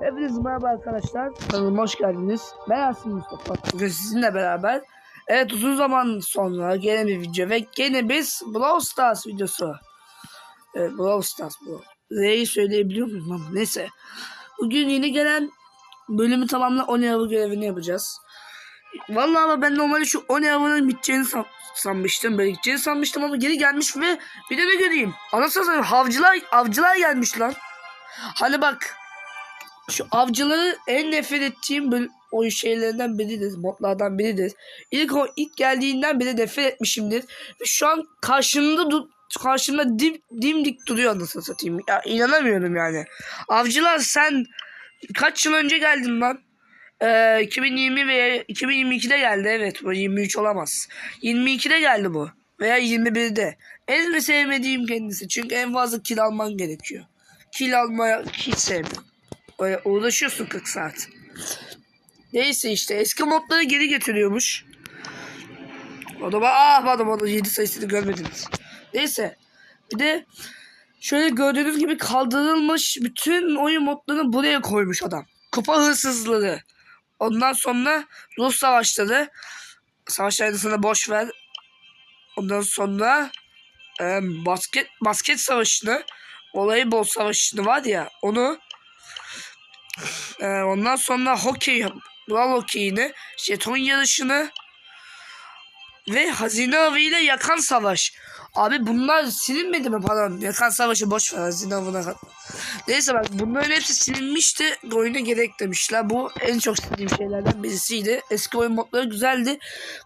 Hepiniz merhaba arkadaşlar. Kanalıma hoş geldiniz. Ben Asim Mustafa. Bugün sizinle beraber Evet uzun zaman sonra gene bir video ve gene biz Brawl Stars videosu. Evet Brawl Stars bu. R'yi söyleyebiliyor muyum lan? Neyse. Bugün yeni gelen bölümü tamamla 10 avı görevini yapacağız. Vallahi ama ben normalde şu 10 avının biteceğini san- sanmıştım. Böyle gideceğini sanmıştım ama geri gelmiş ve bir de ne göreyim. Anasını havcılar, avcılar gelmiş lan. Hani bak şu avcıları en nefret ettiğim böl- oyun şeylerinden biridir. Modlardan biridir. İlk o ilk geldiğinden beri nefret etmişimdir. Ve şu an karşımda du- karşımda dim, dimdik duruyor anasını satayım. Ya inanamıyorum yani. Avcılar sen kaç yıl önce geldin lan? Ee, 2020 veya 2022'de geldi evet bu 23 olamaz. 22'de geldi bu veya 21'de. En sevmediğim kendisi çünkü en fazla kill alman gerekiyor. Kill almaya hiç sevmiyorum. Öyle uğraşıyorsun 40 saat. Neyse işte eski modları geri getiriyormuş. O da ah adam onu 7 sayısını görmediniz. Neyse. Bir de şöyle gördüğünüz gibi kaldırılmış bütün oyun modlarını buraya koymuş adam. Kupa hırsızlığı. Ondan sonra Rus savaşları. Savaşlarını sana boş ver. Ondan sonra e, basket basket savaşını voleybol savaşını var ya onu e, ondan sonra hokey Brawl hokeyini jeton yarışını ve hazine avı ile yakan savaş. Abi bunlar silinmedi mi pardon yakan savaşı boş ver hazine avına kat. Neyse bak bunların hepsi silinmişti. Oyuna gerek demişler. Bu en çok sevdiğim şeylerden birisiydi. Eski oyun modları güzeldi.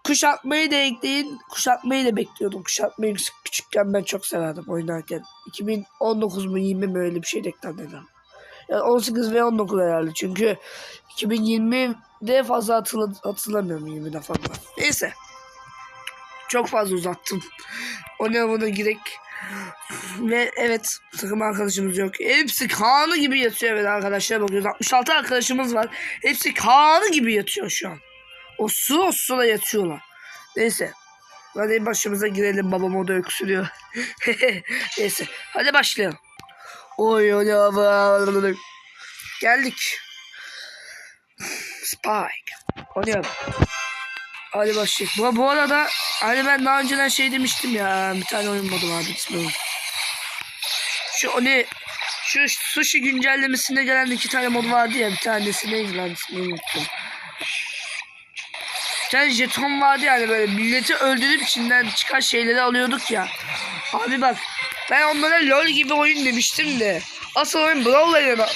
Kuşatmayı da ekleyin. Kuşatmayı da bekliyordum. Kuşatmayı küçükken ben çok severdim oynarken. 2019 mu 20 mi öyle bir şey de eklendi. Yani 18 ve 19 herhalde. Çünkü 2020'de fazla hatırla hatırlamıyorum 20'de fazla. Neyse. Çok fazla uzattım. O ne buna girek. Ve evet takım arkadaşımız yok. Hepsi kanı gibi yatıyor evet arkadaşlar bakıyoruz. 66 arkadaşımız var. Hepsi kanı gibi yatıyor şu an. O su o suda yatıyorlar. Neyse. Hadi başımıza girelim babam o da öksürüyor. Neyse hadi başlayalım. Oy oy oy. Geldik. Spike. Oynayalım. Hadi başlayalım. Bu, bu arada hani ben daha önceden şey demiştim ya bir tane oyun modu vardı ismi. Şu ne şu sushi güncellemesinde gelen iki tane mod vardı ya bir tanesi neydi lan ismini unuttum. Bir tane jeton vardı yani böyle milleti öldürüp içinden çıkan şeyleri alıyorduk ya. Abi bak ben onlara lol gibi oyun demiştim de. Asıl oyun Brawl Arena,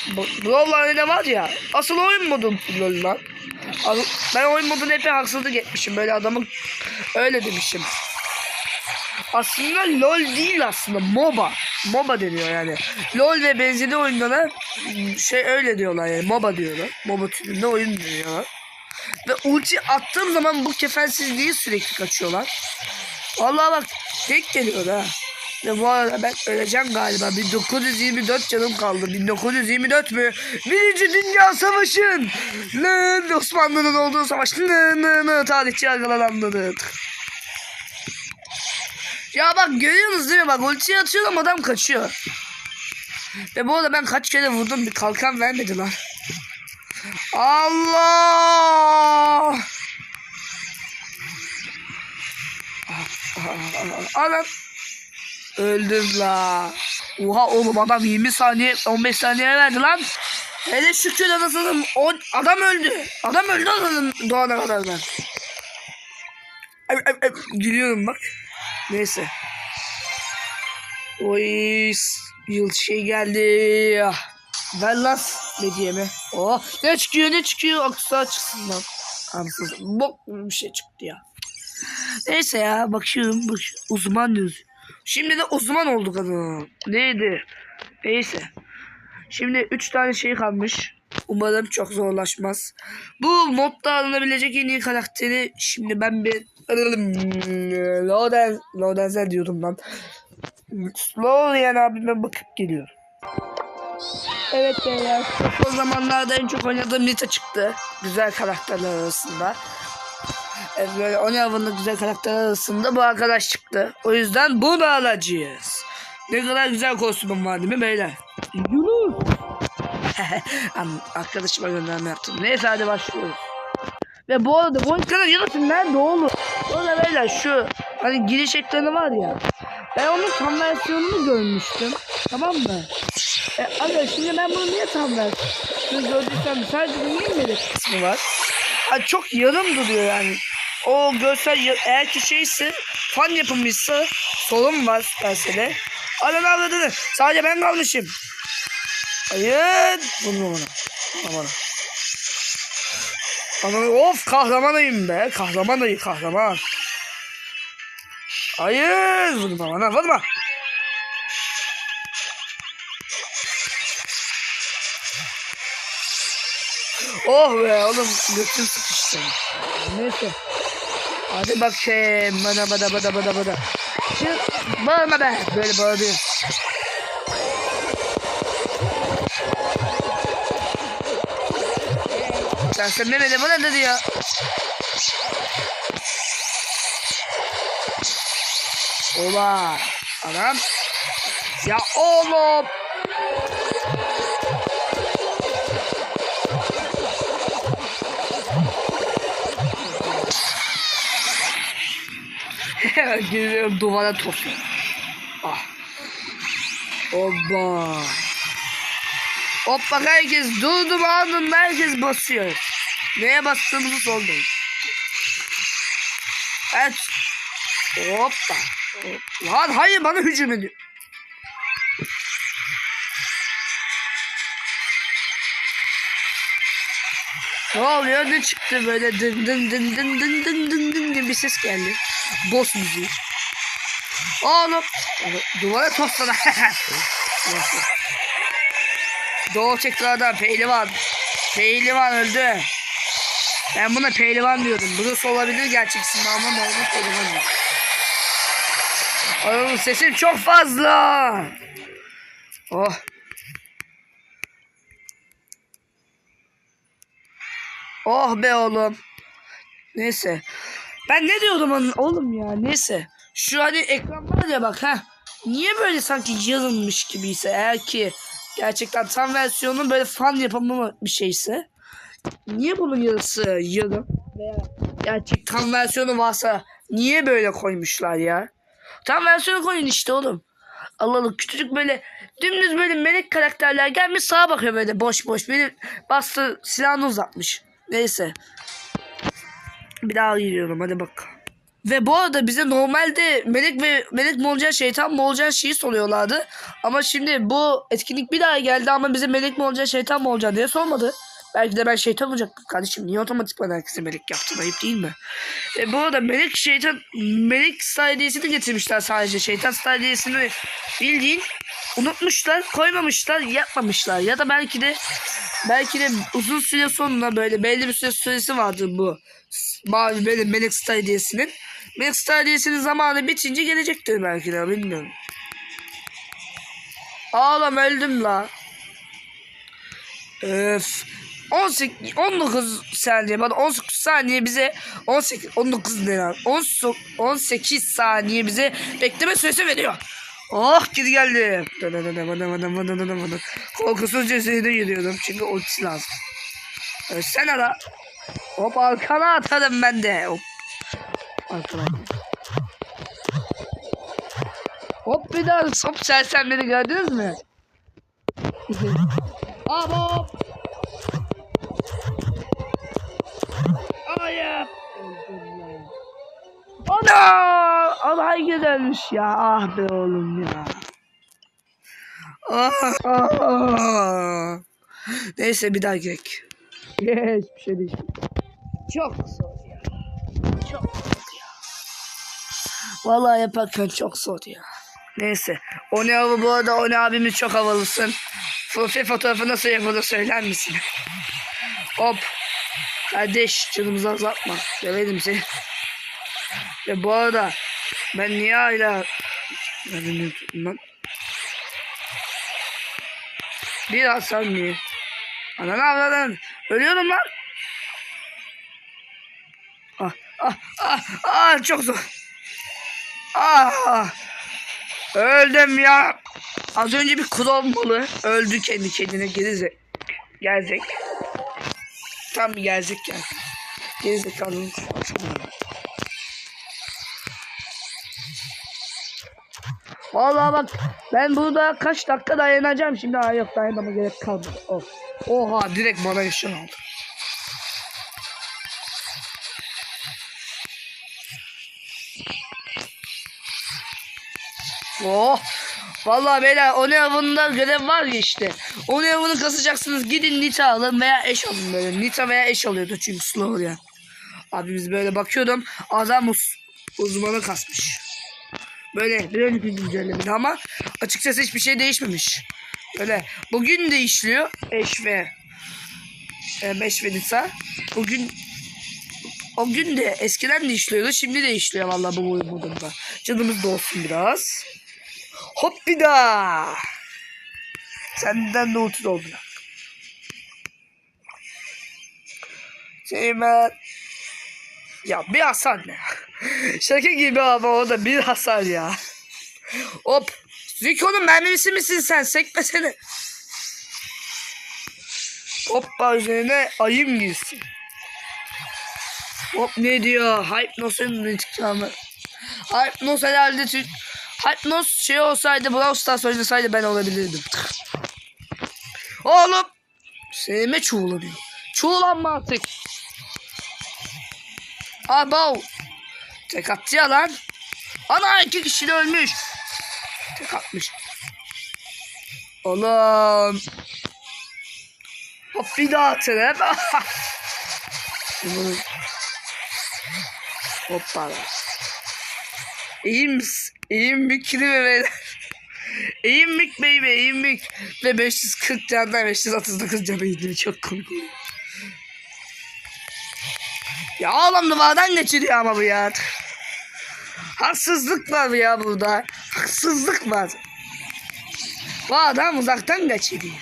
Brawl Arena var ya. Asıl oyun modu lol lan. Ben oyun moduna epey haksızlık etmişim. Böyle adamı öyle demişim. Aslında LOL değil aslında MOBA. MOBA deniyor yani. LOL ve benzeri oyunlara şey öyle diyorlar yani MOBA diyorlar. MOBA türünde oyun diyorlar. Ve ulti attığım zaman bu kefensizliği sürekli kaçıyorlar. Vallahi bak tek geliyor ha. Ve bu arada ben öleceğim galiba. 1924 canım kaldı. 1924 mü? Birinci Dünya Savaşı'nın Osmanlı'nın olduğu savaş tarihçi yargılar anladı. Ya bak görüyorsunuz değil mi? Bak ultiyi atıyorum adam kaçıyor. Ve bu arada ben kaç kere vurdum bir kalkan vermediler. Allah! Anam. Öldüm la. Oha oğlum adam 20 saniye 15 saniye verdi lan. Hele şükür anasının o adam öldü. Adam öldü anasının doğana kadar ben. Gülüyorum bak. Neyse. Oy yıl şey geldi. Ver lan medyeme. Oh ne çıkıyor ne çıkıyor aksa çıksın lan. Ansız bok bir şey çıktı ya. Neyse ya bakıyorum bak uzman diyoruz. Şimdi de uzman olduk adam. Neydi? Neyse. Şimdi 3 tane şey kalmış. Umarım çok zorlaşmaz. Bu modda alınabilecek en iyi karakteri şimdi ben bir Loden Lodenzel diyordum lan. Slowlayan abime bakıp geliyorum. Evet beyler. Son zamanlarda en çok oynadığım Nita çıktı. Güzel karakterler arasında. Evet, böyle Onyavan'ın güzel karakterler arasında bu arkadaş çıktı. O yüzden bunu alacağız. Ne kadar güzel kostümüm var değil mi beyler? Yunus. Arkadaşıma gönderme yaptım. Neyse hadi başlıyoruz. Ve bu arada bu ekranın yarısı nerede oğlum? Orada böyle şu hani giriş ekranı var ya. Ben onun tam versiyonunu görmüştüm. Tamam mı? E, aga şimdi ben bunu niye tam versiyonu gördüysem sadece niye mi kısmı var? Ha, çok yarım duruyor yani. O görsel eğer ki şeyse fan yapımıysa sorun var dersede. Alın avradını. Sadece ben kalmışım. Hayır. Bunu bana. Bana. Bana. Of kahramanıyım be. Kahraman ayı kahraman. Hayır. Vurma bana vurma. Oh be oğlum götüm sıkıştı. Neyse. Hadi bakayım bana bana bana bana bana. Çık bağırma be. Böyle bağırıyor. Sen sen Mehmet'e bana dedi ya. Ola. Anam. Ya oğlum. Geliyorum duvara tosun. Ah. Hoppa. Hoppa herkes durdu mu anında herkes basıyor. Neye bastığımızı sormayın. Evet. Hoppa. Lan hayır bana hücum ediyor. Ne oluyor? Ne çıktı böyle dın dın dın dın dın dın dın dın bir ses geldi. Boss müziği. Oğlum. Duvara. Neyse. Doğu tekrardan pehlivan. Pehlivan öldü. Ben buna pehlivan diyordum. Burası olabilir gerçek isim ama normal pehlivan diyor. Oğlum sesim çok fazla. Oh. Oh be oğlum. Neyse. Ben ne diyordum onun oğlum ya neyse. Şu hani ekran var ya bak ha. Niye böyle sanki yazılmış gibiyse eğer ki gerçekten tam versiyonun böyle fan yapımı bir şeyse. Niye bunun yarısı yarım veya gerçek tam versiyonu varsa niye böyle koymuşlar ya? Tam versiyonu koyun işte oğlum. Allah Allah küçücük böyle dümdüz böyle melek karakterler gelmiş sağa bakıyor böyle boş boş. Beni bastı silahını uzatmış. Neyse. Bir daha giriyorum hadi bak. Ve bu arada bize normalde melek ve melek mi şeytan mı şeyi soruyorlardı. Ama şimdi bu etkinlik bir daha geldi ama bize melek mi olacağı şeytan mı olacağı diye sormadı. Belki de ben şeytan olacaktım kardeşim. Niye otomatikman herkese melek yaptın ayıp değil mi? E bu arada melek şeytan melek stylesini getirmişler sadece. Şeytan stylesini bildiğin unutmuşlar, koymamışlar, yapmamışlar. Ya da belki de belki de uzun süre sonra böyle belli bir süre süresi vardı bu mavi böyle melek stylesinin. Melek stylesinin zamanı bitince gelecektir belki de bilmiyorum. Ağlam öldüm la. Öf. 18 19 saniye bana 18 saniye bize 18 19 ne lan 18 18 saniye bize bekleme süresi veriyor. Oh geri geldi. Korkusuzca seni yürüyordum çünkü ultisi lazım. Ee, sen ara. Hop arkana atarım ben de. Hop. Arkana. Hop bir daha hop sersemleri gördünüz mü? Hop hop. Hayır. Ana! Alay güzelmiş ya. Ah be oğlum ya. Ah, ah, ah. Neyse bir daha gerek. Yes, bir şey değil. Çok zor ya. Çok zor ya. Vallahi yaparken çok zor ya. Neyse. O ne abi bu arada o ne abimiz çok havalısın. Profil fotoğrafı nasıl yapılır söyler misin? Hop. Kardeş canımızı azaltma. Severim seni. Ve bu arada ben niye hala ben de unuttum lan. Bir saniye. Ananı avradın. Ölüyorum lan. Ah, ah, ah, çok zor. Ah, öldüm ya. Az önce bir kul olmalı. Öldü kendi kendine gerize. Gelecek. Tam bir gelecek yani. Gerizekalının Vallahi bak ben burada kaç dakika dayanacağım şimdi. Ha yok dayanmama gerek kalmadı. Oh. Oha direkt bana yaşan aldı. Oh. Vallahi beyler o ne avında görev var ya işte. O ne avını kasacaksınız. Gidin Nita alın veya eş alın böyle. Nita veya eş alıyordu çünkü slow ya. Abi biz böyle bakıyordum. Adam uz uzmanı kasmış. Böyle bir önceki güncellemede ama açıkçası hiçbir şey değişmemiş. Böyle bugün de işliyor eş ve e, eş ve Nita. Bugün o gün de eskiden de işliyordu. Şimdi de işliyor vallahi bu modunda. Canımız da olsun biraz. Hop bir daha. Senden de uçsuz oldu. Şeymen. Ya bir hasar ne? Şaka gibi ama o da bir hasar ya. Hop. Zico'nun mermisi misin sen? Sekmesene. Hoppa üzerine ayım girsin. Hop ne diyor? Hypnos'un ne çıkacağını. Hypnos herhalde Türk Hypnos şey olsaydı Brawl Stars oynasaydı ben olabilirdim. Oğlum. Sevme çuğulanıyor. Çuğulanma artık. Abav. Tek attı ya lan. Ana iki kişi de ölmüş. Tek atmış. Oğlum. Hop bir daha atın hep. Hoppa. İyi misin? Değil mi beyler? İyiyim mük baby, iyiyim mük. Ve 540 candan 539 canı gidiyor. Çok komik. Ya oğlum duvardan geçiriyor ama bu ya. Haksızlık var ya burada. Haksızlık var. Bu adam uzaktan geçiriyor.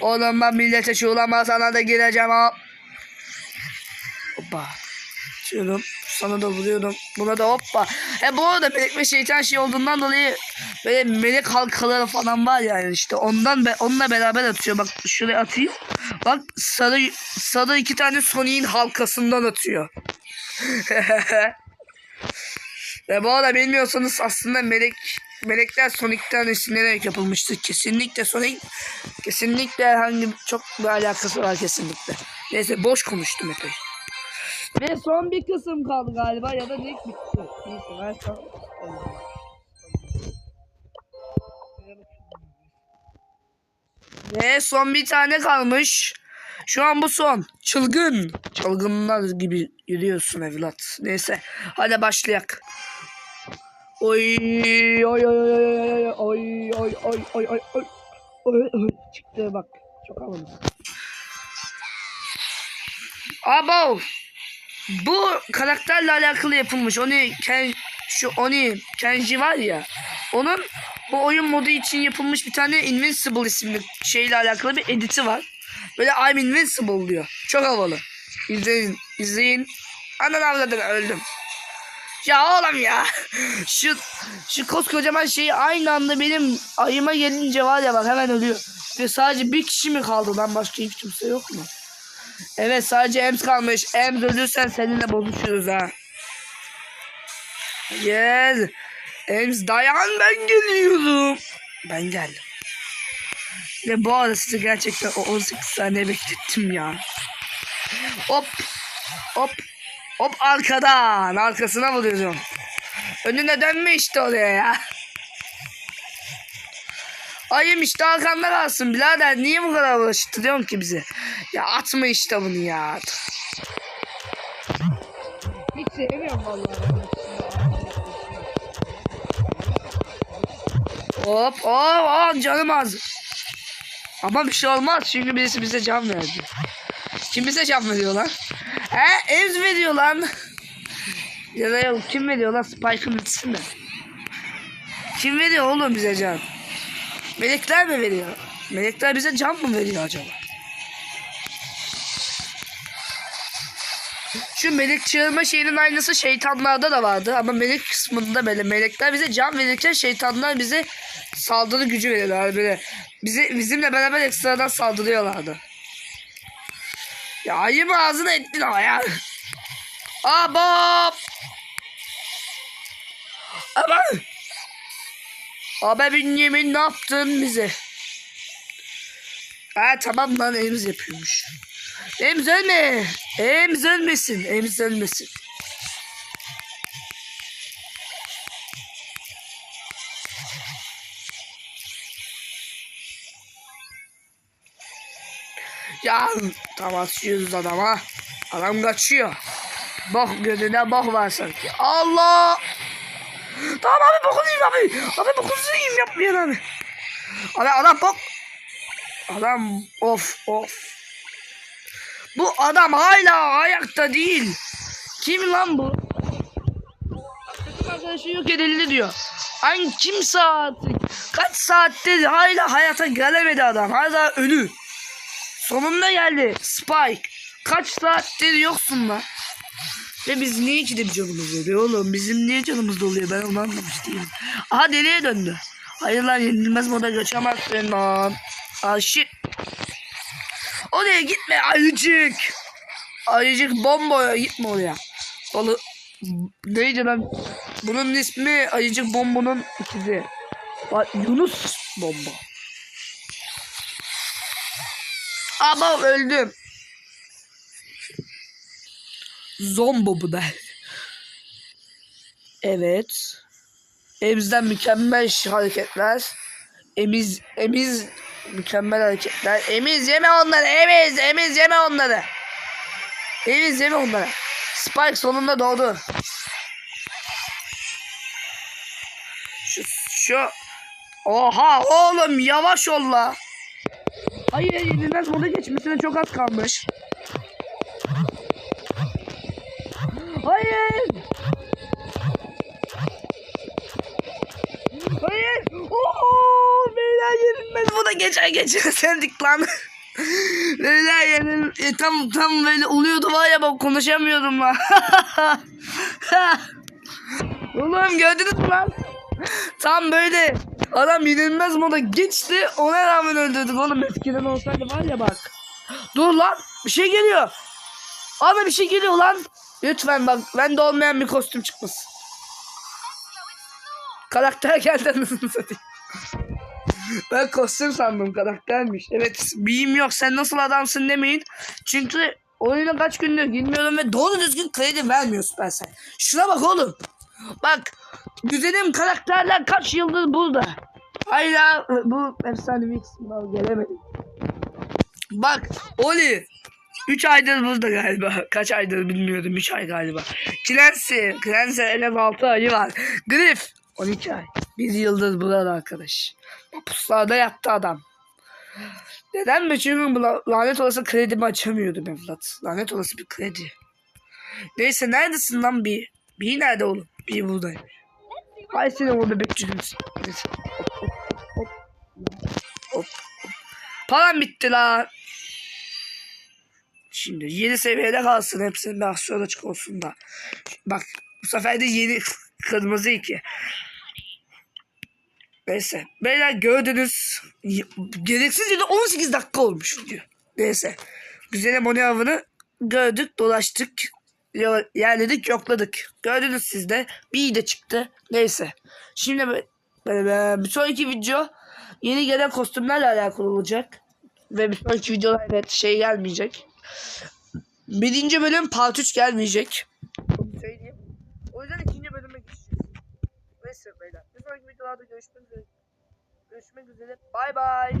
Oğlum ben millete şuulama sana da gireceğim ha. Hoppa. Şurum. Sana da vuruyordum. Buna da hoppa. E bu arada melek ve şeytan şey olduğundan dolayı böyle melek halkaları falan var yani işte ondan be, onunla beraber atıyor. Bak şuraya atayım. Bak sarı sarı iki tane Sonic'in halkasından atıyor. Ve bu arada bilmiyorsanız aslında melek melekler Sonic'ten esinlenerek yapılmıştır. Kesinlikle Sonic kesinlikle herhangi çok bir alakası var kesinlikle. Neyse boş konuştum epey. Ve son bir kısım kaldı galiba ya da direkt bitti. Neyse ben son... Ve son bir tane kalmış. Şu an bu son. Çılgın. Çılgınlar gibi yürüyorsun evlat. Neyse. Hadi başlayak. Oy oy oy oy oy oy oy oy oy oy oy oy oy çıktı bak. Çok havalı. Abo. Bu karakterle alakalı yapılmış. Onu Ken, şu Oni Kenji var ya. Onun bu oyun modu için yapılmış bir tane Invincible isimli şeyle alakalı bir editi var. Böyle I'm Invincible diyor. Çok havalı. İzleyin, izleyin. Anan avladım öldüm. Ya oğlum ya. Şu şu koskocaman şeyi aynı anda benim ayıma gelince var ya bak hemen ölüyor. Ve sadece bir kişi mi kaldı lan başka hiç kimse yok mu? Evet sadece Ems kalmış. Ems ölürsen seninle bozuşuruz ha. Gel. Ems dayan ben geliyorum. Ben geldim. Ve bu arada sizi gerçekten o 18 saniye beklettim ya. Hop. Hop. Hop arkadan. Arkasına vuruyorum. Önüne dönme işte oraya ya. Ayım işte arkanda kalsın birader. Niye bu kadar uğraştırıyorsun ki bizi? Ya atma işte bunu ya. Hiç sevmiyorum vallahi. Hop hop hop canım az. Ama bir şey olmaz çünkü birisi bize can verdi. Kim bize can veriyor lan? He Evz veriyor lan. Ya da yok kim veriyor lan Spike'ın bitsin de. Kim veriyor oğlum bize can? Melekler mi veriyor? Melekler bize can mı veriyor acaba? Şu melek çağırma şeyinin aynısı şeytanlarda da vardı ama melek kısmında böyle melekler bize can verirken şeytanlar bize saldırı gücü veriyorlar böyle. Bizi, bizimle beraber ekstradan saldırıyorlardı. Ya ayıp ağzına ettin ama ya. Abab. Ama. Abi Bünyamin ne yaptın bize? Ha tamam lan elimiz yapıyormuş. Elimiz ölme. Elimiz ölmesin. Elimiz ölmesin. Ya tamam atıyoruz adama. Adam kaçıyor. Bok gözüne bok var sanki. Allah! Tamam abi bokunu yiyeyim abi. Abi bokunu yiyeyim yapmayan abi. Abi adam bok. Adam of of. Bu adam hala ayakta değil. Kim lan bu? Takım arkadaşı yok edildi diyor. Hangi kim saat? Kaç saattir hala hayata gelemedi adam. Hala ölü. Sonunda geldi Spike. Kaç saattir yoksun lan. Ve biz niye gidip canımız oluyor oğlum? Bizim niye canımız doluyor? Ben onu anlamış değilim. Aha deliye döndü. Hayır lan yenilmez moda geçemezsin lan. Ah shit. Oraya gitme ayıcık. Ayıcık bomboya gitme oraya. Oğlum neydi lan? Bunun ismi Ayıcık Bombo'nun ikizi. Bak Yunus Bombo. Ama öldüm. Zombo bu da. Evet. Emiz'den mükemmel hareketler. Emiz, Emiz mükemmel hareketler. Emiz yeme onları. Emiz, Emiz yeme onları. Emiz yeme onları. Spike sonunda doğdu. Şu, şu. Oha oğlum yavaş ol la. Hayır yenilmez moda geçmesine çok az kalmış. Hayır. Hayır. Oo, beyler yenilmez moda geçer geçer sendik lan. beyler yenil e, tam tam böyle oluyordu var ya bak konuşamıyordum lan. Oğlum gördünüz mü lan? Tam böyle adam yenilmez moda geçti ona rağmen öldürdük oğlum eskiden olsaydı var ya bak. Dur lan bir şey geliyor. Abi bir şey geliyor lan. Lütfen bak bende olmayan bir kostüm çıkmasın. Karakter geldi anasını satayım. Ben kostüm sandım karaktermiş. Evet miyim yok sen nasıl adamsın demeyin. Çünkü oyuna kaç gündür girmiyorum ve doğru düzgün kredi vermiyor Supercell. Şuna bak oğlum. Bak güzelim karakterler kaç yıldır burada. Hala bu efsanevi kısmına gelemedim. Bak Oli 3 aydır burada galiba. Kaç aydır bilmiyorum. 3 ay galiba. Clancy. Clancy az 6 ayı var. Griff. 12 ay. Bir yıldır burada arkadaş. Puslarda yattı adam. Neden mi? Çünkü lanet olası kredimi açamıyordum evlat. Lanet olası bir kredi. Neyse neredesin lan bir? Bir nerede oğlum? Bir buradayım. Hay seni o bebekçiğim. Neyse. Hop hop hop. Hop. Param bitti lan. Şimdi yeni seviyede kalsın. Hepsinin bir aksiyon açık olsun da. Bak bu sefer de yeni kırmızı iki. Neyse. Beyler gördünüz. Gereksiz yine 18 dakika olmuş video. Neyse. Güzel Moni avını gördük, dolaştık. Yerledik, yokladık. Gördünüz siz de. Bir de çıktı. Neyse. Şimdi bir sonraki video yeni gelen kostümlerle alakalı olacak. Ve bir sonraki videoda evet şey gelmeyecek. Birinci bölüm part 3 gelmeyecek. Söyleyeyim. O yüzden ikinci bölüme geçeceğiz. Neyse beyler. Bir sonraki videolarda görüşmek üzere. Görüşmek üzere. Bay bay.